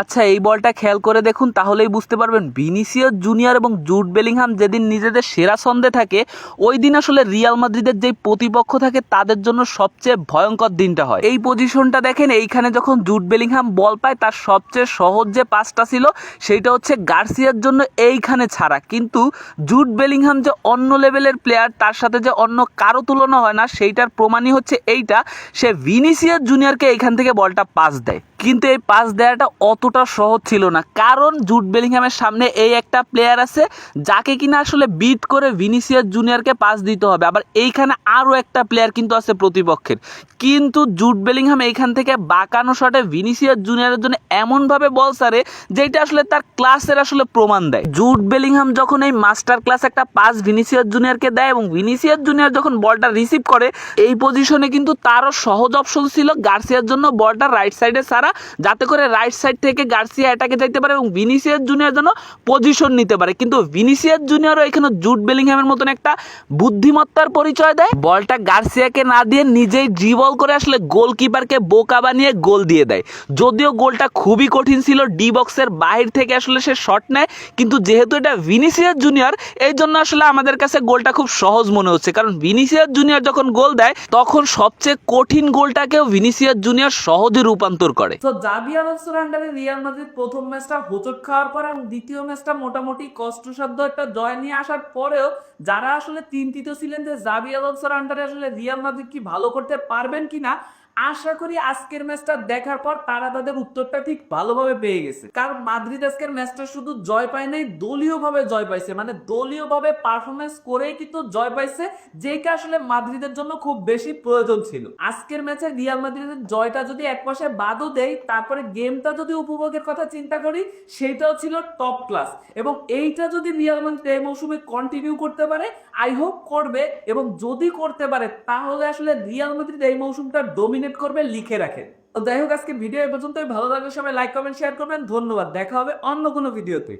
আচ্ছা এই বলটা খেয়াল করে দেখুন, তাহলেই বুঝতে পারবেন। ভিনিসিয়াস জুনিয়র এবং জুট বেলিংহাম যেদিন নিজেদের সেরা ছন্দে থাকে, ওই দিন আসলে রিয়াল মাদ্রিদের যেই প্রতিপক্ষ থাকে, তাদের জন্য সবচেয়ে ভয়ঙ্কর দিনটা হয়। এই পজিশনটা দেখেন, এইখানে যখন জুট বেলিংহাম বল পায়, তার সবচেয়ে সহজ যে পাসটা ছিল সেইটা হচ্ছে গার্সিয়ার জন্য এইখানে ছাড়া। কিন্তু জুট বেলিংহাম যে অন্য লেভেলের প্লেয়ার, তার সাথে যে অন্য কারও তুলনা হয় না, সেইটার প্রমাণই হচ্ছে এইটা, সে ভিনিসিয়াস জুনিয়রকে এইখান থেকে বলটা পাস দেয়। কিন্তু এই পাস দেওয়াটা অতটা সহজ ছিল না। কারণ জুট বেলিংহামের সামনে এই একটা প্লেয়ার আছে, যাকে কিনা আসলে বিট করে ভিনিসিয়াস জুনিয়রকে পাস দিতে হবে। আবার এইখানে আরও একটা প্লেয়ার কিন্তু আছে প্রতিপক্ষের। কিন্তু জুট বেলিংহাম এইখান থেকে বাঁকানো শটে ভিনিসিয়াস জুনিয়রের জন্য এমনভাবে বল সারে যেটা আসলে তার ক্লাসের আসলে প্রমাণ দেয়। জুট বেলিংহাম যখন এই মাস্টার ক্লাস একটা পাস ভিনিসিয়াস জুনিয়রকে দেয় এবং ভিনিসিয়াস জুনিয়র যখন বলটা রিসিভ করে, এই পজিশনে কিন্তু তারও সহজ অপশন ছিল গার্সিয়ার জন্য বলটা রাইট সাইডে সারা। যাতে করে রাইট সাইড থেকে গার্সিয়া অ্যাটাকে যাইতে পারে এবং ভিনিসিয়াস জুনিয়র যেন পজিশন নিতে পারে। কিন্তু ভিনিসিয়াস জুনিয়রও এখানে জুট বেলিংহ্যামের মতন একটা বুদ্ধিমত্তার পরিচয় দেয়। বলটা গার্সিয়াকে না দিয়ে নিজেই ড্রিবল করে আসলে গোলকিপারকে বোকা বানিয়ে গোল দিয়ে দেয়। যদিও গোলটা খুবই কঠিন ছিল ডি বক্সের বাহির থেকে আসলে সে শট নেয়, কিন্তু যেহেতু এটা ভিনিসিয়াস জুনিয়র এই জন্য আসলে আমাদের কাছে গোলটা খুব সহজ মনে হচ্ছে। কারণ ভিনিসিয়াস জুনিয়র যখন গোল দেয়, তখন সবচেয়ে কঠিন গোলটাকেও ভিনিসিয়াস জুনিয়র সহজে রূপান্তর করে। তো জাবি আলোচনার আন্ডারে রিয়াল মাদ্রিদ প্রথম ম্যাচটা হোচট খাওয়ার পর এবং দ্বিতীয় ম্যাচটা মোটামুটি কষ্টসাধ্য একটা জয় নিয়ে আসার পরেও যারা আসলে চিন্তিত ছিলেন যে জাবি আলোচনার আন্ডারে আসলে রিয়াল মাদ্রিদ কি ভালো করতে পারবেন কিনা আশা করি আজকের ম্যাচটা দেখার পর তারা তাদের উত্তরটা ঠিক ভালোভাবে পেয়ে গেছে। কারণ মাদ্রিদ আজকের ম্যাচটা শুধু জয় পায় নাই, দলীয়ভাবে জয় পাইছে। মানে দলীয়ভাবে পারফরমেন্স করেই কিন্তু জয় পাইছে, যেটা আসলে মাদ্রিদের জন্য খুব বেশি প্রয়োজন ছিল। আজকের ম্যাচে রিয়াল মাদ্রিদের জয়টা যদি এক পাশে বাদও দেয় তারপরে গেমটা যদি উপভোগের কথা চিন্তা করি, সেটাও ছিল টপ ক্লাস এবং এইটা যদি রিয়াল মাদ্রিদ এই মৌসুমে কন্টিনিউ করতে পারে আই হোপ করবে। এবং যদি করতে পারে, তাহলে আসলে রিয়াল মাদ্রিদ এই মৌসুমটা ডোমিনেট করবে, লিখে রাখে। তো যাই হোক আজকে ভিডিও এ পর্যন্তই। ভালো লাগলে সবাই লাইক কমেন্ট শেয়ার করবেন। ধন্যবাদ। দেখা হবে অন্য কোনো ভিডিওতে